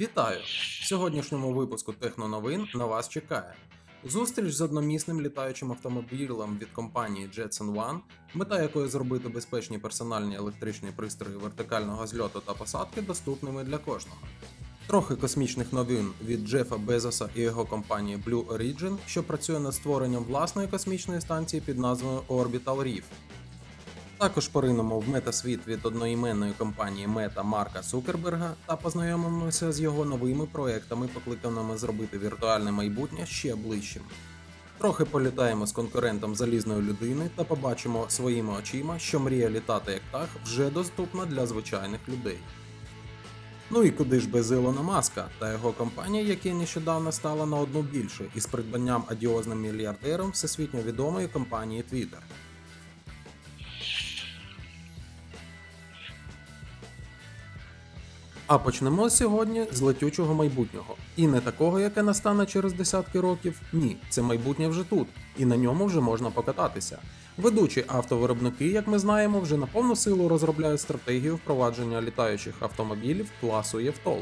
Вітаю! В сьогоднішньому випуску Техноновин на вас чекає. Зустріч з одномісним літаючим автомобілем від компанії Jetson One, мета якої зробити безпечні персональні електричні пристрої вертикального зльоту та посадки доступними для кожного. Трохи космічних новин від Джефа Безоса і його компанії Blue Origin, що працює над створенням власної космічної станції під назвою Orbital Reef. Також поринемо в метасвіт від одноіменної компанії Мета Марка Цукерберга та познайомимося з його новими проектами, покликаними зробити віртуальне майбутнє ще ближчим. Трохи політаємо з конкурентом залізної людини та побачимо своїми очима, що мрія літати як птах вже доступна для звичайних людей. Ну і куди ж без Ілона Маска та його компанії, яка нещодавно стала на одну більше із придбанням адіозним мільярдером всесвітньо відомої компанії Twitter. А почнемо сьогодні з летючого майбутнього. І не такого, яке настане через десятки років. Ні, це майбутнє вже тут, і на ньому вже можна покататися. Ведучі автовиробники, як ми знаємо, вже на повну силу розробляють стратегію впровадження літаючих автомобілів класу ЄВТОЛ.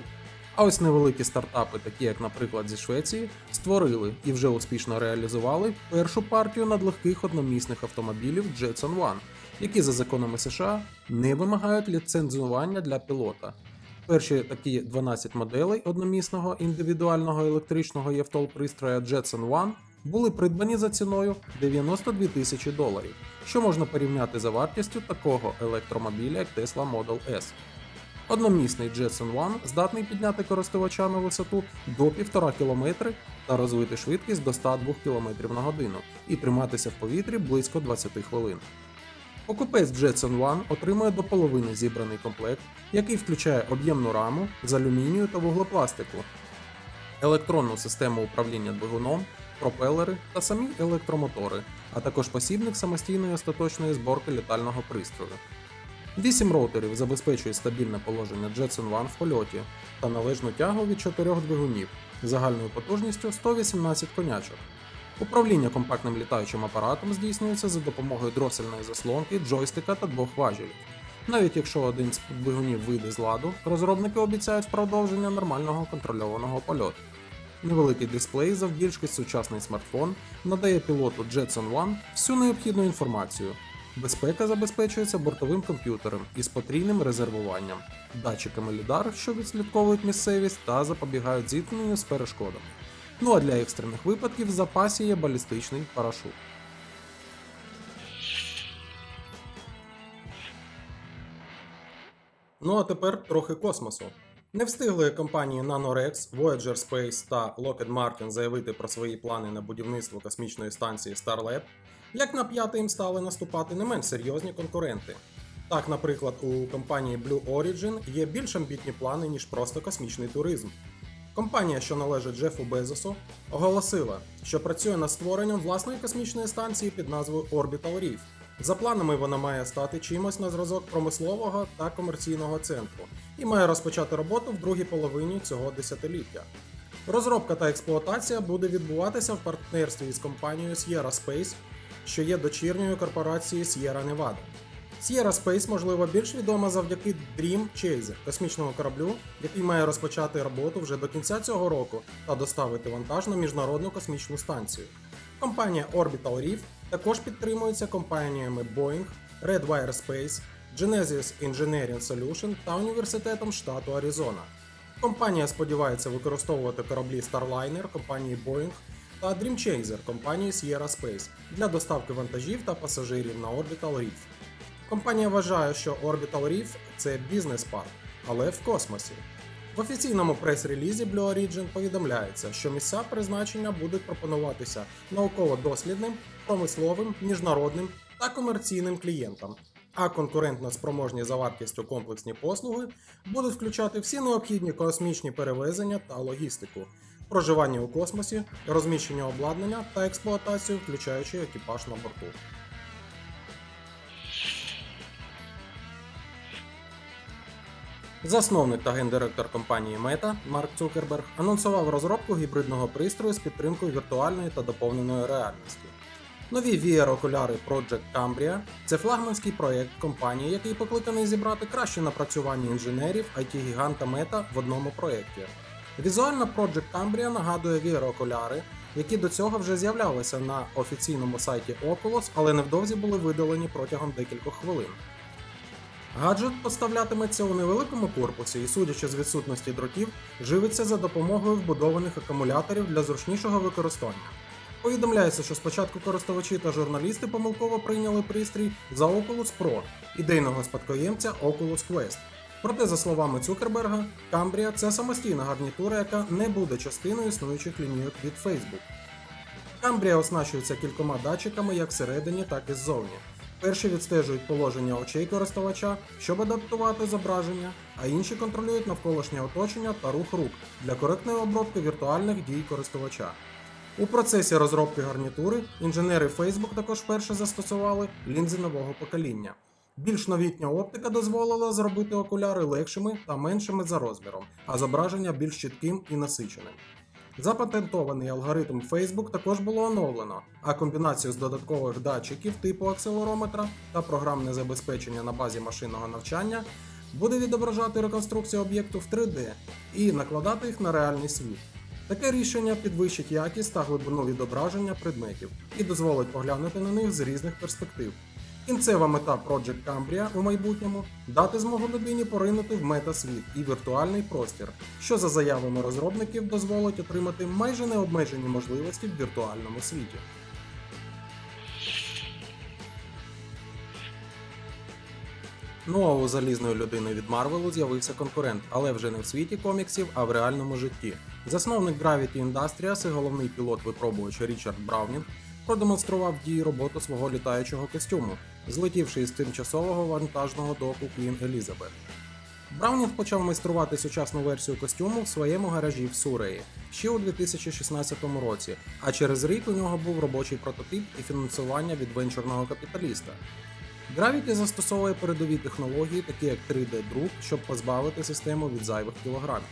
А ось невеликі стартапи, такі як, наприклад, зі Швеції, створили і вже успішно реалізували першу партію надлегких одномісних автомобілів Jetson One, які за законами США не вимагають ліцензування для пілота. Перші такі 12 моделей одномісного індивідуального електричного євтол пристроя Jetson One були придбані за ціною 92 тисячі доларів, що можна порівняти за вартістю такого електромобіля, як Tesla Model S. Одномісний Jetson One здатний підняти користувача на висоту до 1,5 км та розвити швидкість до 102 км на годину і триматися в повітрі близько 20 хвилин. Покупець Jetson One отримує до половини зібраний комплект, який включає об'ємну раму з алюмінію та вуглепластику, електронну систему управління двигуном, пропелери та самі електромотори, а також посібник самостійної остаточної зборки літального пристрою. Вісім роутерів забезпечують стабільне положення Jetson One в польоті та належну тягу від чотирьох двигунів загальною потужністю 118 конячок. Управління компактним літаючим апаратом здійснюється за допомогою дросельної заслонки, джойстика та двох важелів. Навіть якщо один з двигунів вийде з ладу, розробники обіцяють продовження нормального контрольованого польоту. Невеликий дисплей, завбільшки сучасний смартфон, надає пілоту Jetson One всю необхідну інформацію. Безпека забезпечується бортовим комп'ютером із потрійним резервуванням, датчиками лідар, що відслідковують місцевість та запобігають зіткненню з перешкодами. Ну а для екстрених випадків в запасі є балістичний парашут. Ну а тепер трохи космосу. Не встигли компанії NanoRex, Voyager Space та Lockheed Martin заявити про свої плани на будівництво космічної станції Starlab, як на п'яте їм стали наступати не менш серйозні конкуренти. Так, наприклад, у компанії Blue Origin є більш амбітні плани, ніж просто космічний туризм. Компанія, що належить Джефу Безосу, оголосила, що працює над створенням власної космічної станції під назвою Orbital Reef. За планами вона має стати чимось на зразок промислового та комерційного центру і має розпочати роботу в другій половині цього десятиліття. Розробка та експлуатація буде відбуватися в партнерстві з компанією Sierra Space, що є дочірньою корпорацією Sierra Nevada. Sierra Space, можливо, більш відома завдяки Dream Chaser, космічному кораблю, який має розпочати роботу вже до кінця цього року та доставити вантаж на міжнародну космічну станцію. Компанія Orbital Reef також підтримується компаніями Boeing, Redwire Space, Genesis Engineering Solution та університетом штату Аризона. Компанія сподівається використовувати кораблі Starliner компанії Boeing та Dream Chaser компанії Sierra Space для доставки вантажів та пасажирів на Orbital Reef. Компанія вважає, що Orbital Reef – це бізнес-парк, але в космосі. В офіційному прес-релізі Blue Origin повідомляється, що місця призначення будуть пропонуватися науково-дослідним, промисловим, міжнародним та комерційним клієнтам. А конкурентно спроможні за вартістю комплексні послуги будуть включати всі необхідні космічні перевезення та логістику, проживання у космосі, розміщення обладнання та експлуатацію, включаючи екіпаж на борту. Засновник та гендиректор компанії Meta Марк Цукерберг анонсував розробку гібридного пристрою з підтримкою віртуальної та доповненої реальності. Нові VR-окуляри Project Cambria це флагманський проєкт компанії, який покликаний зібрати кращі напрацювання інженерів IT-гіганта Meta в одному проєкті. Візуально Project Cambria нагадує VR-окуляри, які до цього вже з'являлися на офіційному сайті Oculus, але невдовзі були видалені протягом декількох хвилин. Гаджет поставлятиметься у невеликому корпусі і, судячи з відсутності дротів, живиться за допомогою вбудованих акумуляторів для зручнішого використання. Повідомляється, що спочатку користувачі та журналісти помилково прийняли пристрій за Oculus Pro, ідейного спадкоємця Oculus Quest. Проте, за словами Цукерберга, Cambria – це самостійна гарнітура, яка не буде частиною існуючих лінійок від Facebook. Cambria оснащується кількома датчиками як всередині, так і ззовні. Перші відстежують положення очей користувача, щоб адаптувати зображення, а інші контролюють навколишнє оточення та рух рук для коректної обробки віртуальних дій користувача. У процесі розробки гарнітури інженери Facebook також вперше застосували лінзи нового покоління. Більш новітня оптика дозволила зробити окуляри легшими та меншими за розміром, а зображення більш чітким і насиченим. Запатентований алгоритм Facebook також було оновлено, а комбінацію з додаткових датчиків типу акселерометра та програмне забезпечення на базі машинного навчання буде відображати реконструкцію об'єкту в 3D і накладати їх на реальний світ. Таке рішення підвищить якість та глибину відображення предметів і дозволить поглянути на них з різних перспектив. Кінцева мета Project Cambria у майбутньому дати змогу людині поринути в метасвіт і віртуальний простір, що за заявами розробників дозволить отримати майже необмежені можливості в віртуальному світі. Ну а у залізної людини від Марвелу з'явився конкурент, але вже не в світі коміксів, а в реальному житті. Засновник Gravity Industries і головний пілот-випробувач Річард Браунінг продемонстрував дії роботу свого літаючого костюму, злетівши із тимчасового вантажного доку Квін Елізабет. Браунінг почав майструвати сучасну версію костюму в своєму гаражі в Суреї ще у 2016 році, а через рік у нього був робочий прототип і фінансування від венчурного капіталіста. Gravity застосовує передові технології, такі як 3D-друк, щоб позбавити систему від зайвих кілограмів.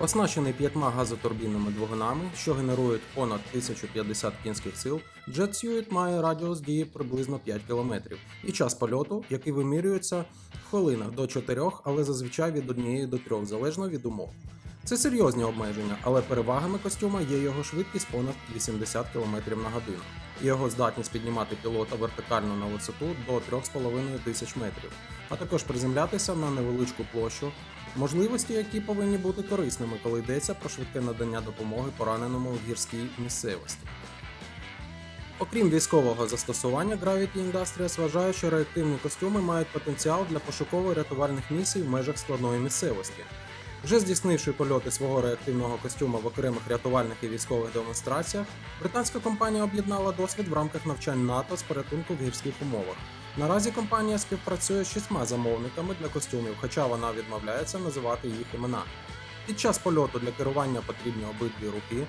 Оснащений п'ятьма газотурбінними двигунами, що генерують понад 1050 кінських сил, Jet Suit має радіус дії приблизно 5 км і час польоту, який вимірюється в хвилинах до 4, але зазвичай від 1 до 3, залежно від умов. Це серйозні обмеження, але перевагами костюма є його швидкість понад 80 км на годину. Його здатність піднімати пілота вертикально на висоту до 3,5 тисяч метрів, а також приземлятися на невеличку площу, можливості, які повинні бути корисними, коли йдеться про швидке надання допомоги пораненому в гірській місцевості. Окрім військового застосування, Gravity Industries вважає, що реактивні костюми мають потенціал для пошуково-рятувальних місій в межах складної місцевості. Вже здійснивши польоти свого реактивного костюма в окремих рятувальних і військових демонстраціях, британська компанія об'єднала досвід в рамках навчань НАТО з порятунку в гірських умовах. Наразі компанія співпрацює з шістьма замовниками для костюмів, хоча вона відмовляється називати їх імена. Під час польоту для керування потрібні обидві руки.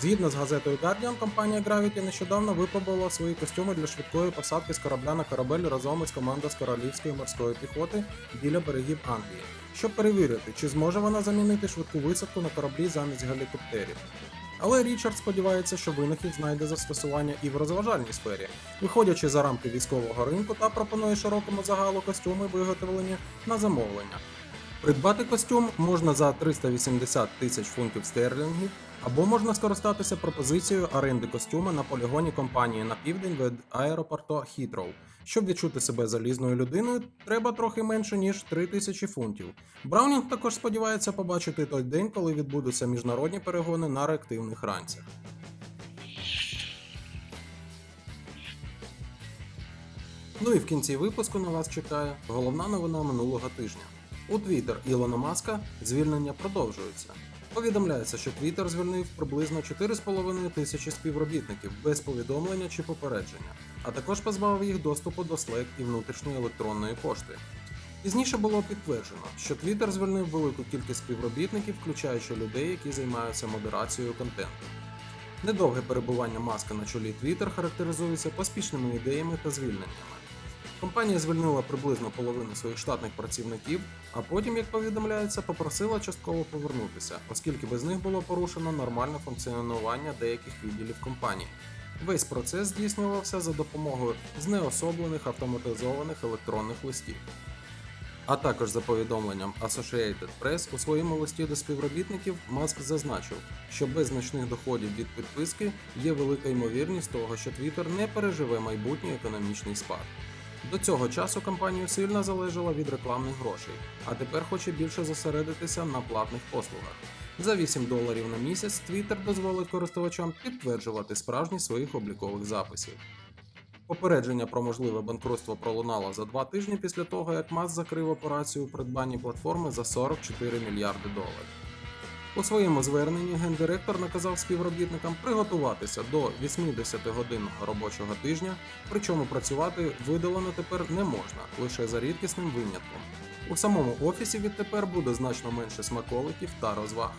Згідно з газетою Guardian, компанія Gravity нещодавно випробувала свої костюми для швидкої посадки з корабля на корабель разом із командою з королівської морської піхоти біля берегів Англії, щоб перевірити, чи зможе вона замінити швидку висадку на кораблі замість гелікоптерів. Але Річард сподівається, що винахід знайде застосування і в розважальній сфері, виходячи за рамки військового ринку та пропонує широкому загалу костюми, виготовлені на замовлення. Придбати костюм можна за 380 тисяч фунтів стерлінгів, або можна скористатися пропозицією оренди костюма на полігоні компанії на південь від аеропорту Хітроу. Щоб відчути себе залізною людиною, треба трохи менше ніж 3 тисячі фунтів. Браунінг також сподівається побачити той день, коли відбудуться міжнародні перегони на реактивних ранцях. Ну і в кінці випуску на вас чекає головна новина минулого тижня. У Twitter Ілона Маска звільнення продовжується. Повідомляється, що Twitter звільнив приблизно 4,5 тисячі співробітників без повідомлення чи попередження, а також позбавив їх доступу до Slack і внутрішньої електронної пошти. Пізніше було підтверджено, що Twitter звільнив велику кількість співробітників, включаючи людей, які займаються модерацією контенту. Недовге перебування маска на чолі Twitter характеризується поспішними ідеями та звільненнями. Компанія звільнила приблизно половину своїх штатних працівників, а потім, як повідомляється, попросила частково повернутися, оскільки без них було порушено нормальне функціонування деяких відділів компанії. Весь процес здійснювався за допомогою знеособлених автоматизованих електронних листів. А також за повідомленням Associated Press у своєму листі до співробітників Маск зазначив, що без значних доходів від підписки є велика ймовірність того, що Twitter не переживе майбутній економічний спад. До цього часу компанію сильно залежала від рекламних грошей, а тепер хоче більше зосередитися на платних послугах. За 8 доларів на місяць Twitter дозволить користувачам підтверджувати справжність своїх облікових записів. Попередження про можливе банкрутство пролунало за два тижні після того, як Маск закрив операцію у придбанні платформи за 44 мільярди доларів. У своєму зверненні гендиректор наказав співробітникам приготуватися до 80 годин робочого тижня, причому працювати видалено тепер не можна, лише за рідкісним винятком. У самому офісі відтепер буде значно менше смаколиків та розваг.